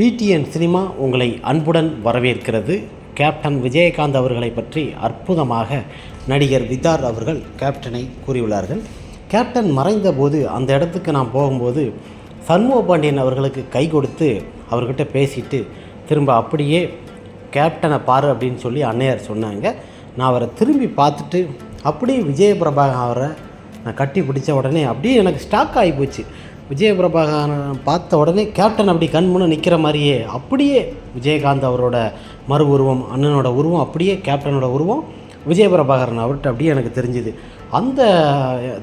PTN cinema உங்களை அன்புடன் வரவேற்கிறது. கேப்டன் விஜயகாந்த் அவர்களை பற்றி அற்புதமாக நடிகர் விதார் அவர்கள் கேப்டனை கூறியுள்ளார்கள். கேப்டன் மறைந்தபோது அந்த இடத்துக்கு நான் போகும்போது சண்முக பாண்டியன் அவர்களுக்கு கை கொடுத்து அவர்கிட்ட பேசிட்டு திரும்ப அப்படியே கேப்டனை பாரு அப்படின்னு சொல்லி அன்னையார் சொன்னாங்க. நான் அவரை திரும்பி பார்த்துட்டு அப்படியே விஜயபிரபாகர் அவரை நான் கட்டி பிடிச்ச உடனே அப்படியே எனக்கு ஸ்டாக் ஆகி போச்சு. விஜயபிரபாகரன் பார்த்த உடனே கேப்டன் அப்படி கண் முன்னே நிற்கிற மாதிரியே அப்படியே விஜயகாந்த் அவரோட மறு உருவம் அண்ணனோட உருவம் அப்படியே கேப்டனோட உருவம் விஜயபிரபாகரன் அவர்கிட்ட அப்படியே எனக்கு தெரிஞ்சுது. அந்த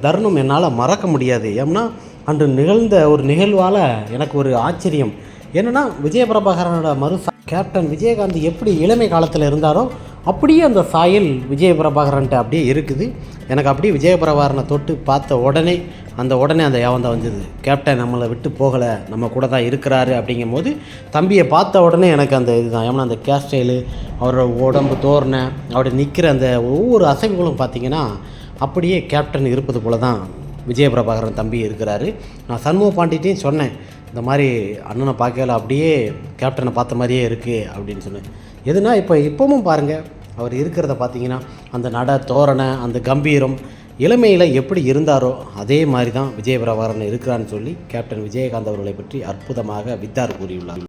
தருணம் என்னால் மறக்க முடியாது. ஏம்னா அன்று நிகழ்ந்த ஒரு நிகழ்வால் எனக்கு ஒரு ஆச்சரியம். என்னென்னா விஜயபிரபாகரனோட மறு கேப்டன் விஜயகாந்த் எப்படி இளமை காலத்தில் இருந்தாரோ அப்படியே அந்த சாயல் விஜயபிரபாகரன்ட்ட அப்படியே இருக்குது. எனக்கு அப்படியே விஜயபிரபாகரனை தொட்டு பார்த்த உடனே அந்த உடனே அந்த யாவந்தான் வந்தது. கேப்டன் நம்மளை விட்டு போகலை. நம்ம கூட தான் இருக்கிறாரு அப்படிங்கும் போது தம்பியை பார்த்த உடனே எனக்கு அந்த இதுதான். ஏன்னா அந்த கேர் ஸ்டைலு அவரோட உடம்பு தோரணை அவருடைய நிற்கிற அந்த ஒவ்வொரு அசைவுகளும் பார்த்தீங்கன்னா அப்படியே கேப்டன் இருப்பது போல தான் விஜயபிரபாகரன் தம்பி இருக்கிறாரு. நான் சண்முக பாண்டிட்டையும் சொன்னேன் இந்த மாதிரி அண்ணனை பார்க்கல அப்படியே கேப்டனை பார்த்த மாதிரியே இருக்குது அப்படின்னு சொன்னேன். எதுனா இப்போ இப்போவும் பாருங்கள் அவர் இருக்கிறத பார்த்தீங்கன்னா அந்த நட தோரணை அந்த கம்பீரம் இளமையில் எப்படி இருந்தாரோ அதே மாதிரி தான் விஜயபிரபாரன் இருக்கிறான்னு சொல்லி கேப்டன் விஜயகாந்த் அவர்களை பற்றி அற்புதமாக வித்தார் கூறியுள்ளார்.